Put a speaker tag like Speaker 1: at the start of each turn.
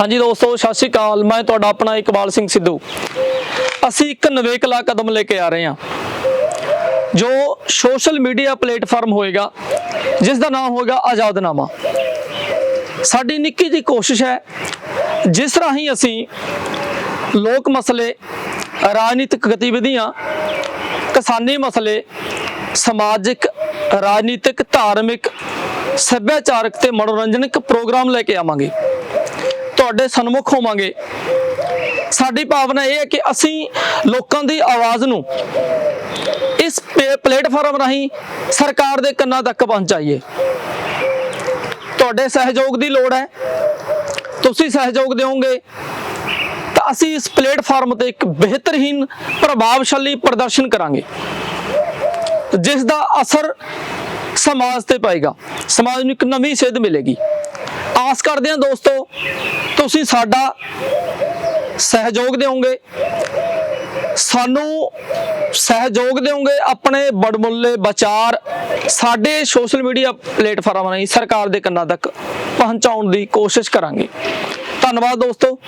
Speaker 1: ਹਾਂਜੀ ਦੋਸਤੋ, ਸਤਿ ਸ਼੍ਰੀ ਅਕਾਲ। ਮੈਂ ਤੁਹਾਡਾ ਆਪਣਾ ਇਕਬਾਲ ਸਿੰਘ ਸਿੱਧੂ। ਅਸੀਂ ਇੱਕ ਨਵੇਕਲਾ ਕਦਮ ਲੈ ਕੇ ਆ ਰਹੇ ਹਾਂ। ਜੋ ਸੋਸ਼ਲ ਮੀਡੀਆ ਪਲੇਟਫਾਰਮ ਹੋਏਗਾ, ਜਿਸ ਦਾ ਨਾਮ ਹੋਏਗਾ ਆਜ਼ਾਦਨਾਮਾ। ਸਾਡੀ ਨਿੱਕੀ ਜੀ ਕੋਸ਼ਿਸ਼ ਹੈ, ਜਿਸ ਰਾਹੀਂ ਅਸੀਂ ਲੋਕ ਮਸਲੇ, ਰਾਜਨੀਤਿਕ ਗਤੀਵਿਧੀਆਂ, ਕਿਸਾਨੀ ਮਸਲੇ, ਸਮਾਜਿਕ, ਰਾਜਨੀਤਿਕ, ਧਾਰਮਿਕ, ਸੱਭਿਆਚਾਰਕ ਤੇ ਮਨੋਰੰਜਨਕ ਪ੍ਰੋਗਰਾਮ ਲੈ ਕੇ ਆਵਾਂਗੇ। ਤੁਹਾਡੇ ਸਨਮੁਖ ਹੋਵਾਂਗੇ। ਸਾਡੀ ਭਾਵਨਾ ਇਹ ਹੈ ਕਿ ਅਸੀਂ ਲੋਕਾਂ ਦੀ ਆਵਾਜ਼ ਨੂੰ ਇਸ ਪੇ- ਪਲੇਟਫਾਰਮ ਰਾਹੀਂ ਸਰਕਾਰ ਦੇ ਕੰਨਾਂ ਤੱਕ ਪਹੁੰਚਾਈਏ। ਤੁਹਾਡੇ ਸਹਿਯੋਗ ਦੀ ਲੋੜ ਹੈ। ਤੁਸੀਂ ਸਹਿਯੋਗ ਦਿਓਗੇ। ਤਾਂ ਅਸੀਂ ਇਸ ਪਲੇਟਫਾਰਮ ਤੇ ਇੱਕ ਬਿਹਤਰੀਨ, ਪ੍ਰਭਾਵਸ਼ਾਲੀ ਪ੍ਰਦਰਸ਼ਨ ਕਰਾਂਗੇ। ਜਿਸ ਦਾ ਅਸਰ ਸਮਾਜ ਤੇ ਪਏਗਾ। ਸਮਾਜ ਨੂੰ ਇੱਕ ਨਵੀਂ ਸੇਧ ਮਿਲੇਗੀ। ਆਸ ਕਰਦੇ ਹਾਂ ਦੋਸਤੋ, ਤੁਸੀਂ ਸਾਡਾ ਸਹਿਯੋਗ ਦਿਓਗੇ। ਸਾਨੂੰ ਸਹਿਯੋਗ ਦਿਓਗੇ ਆਪਣੇ ਬੜਮੁੱਲੇ ਵਿਚਾਰ ਸਾਡੇ ਸੋਸ਼ਲ ਮੀਡੀਆ ਪਲੇਟਫਾਰਮਾਂ ਰਾਹੀਂ ਸਰਕਾਰ ਦੇ ਕੰਨਾਂ ਤੱਕ ਪਹੁੰਚਾਉਣ ਦੀ ਕੋਸ਼ਿਸ਼ ਕਰਾਂਗੇ। ਧੰਨਵਾਦ ਦੋਸਤੋ।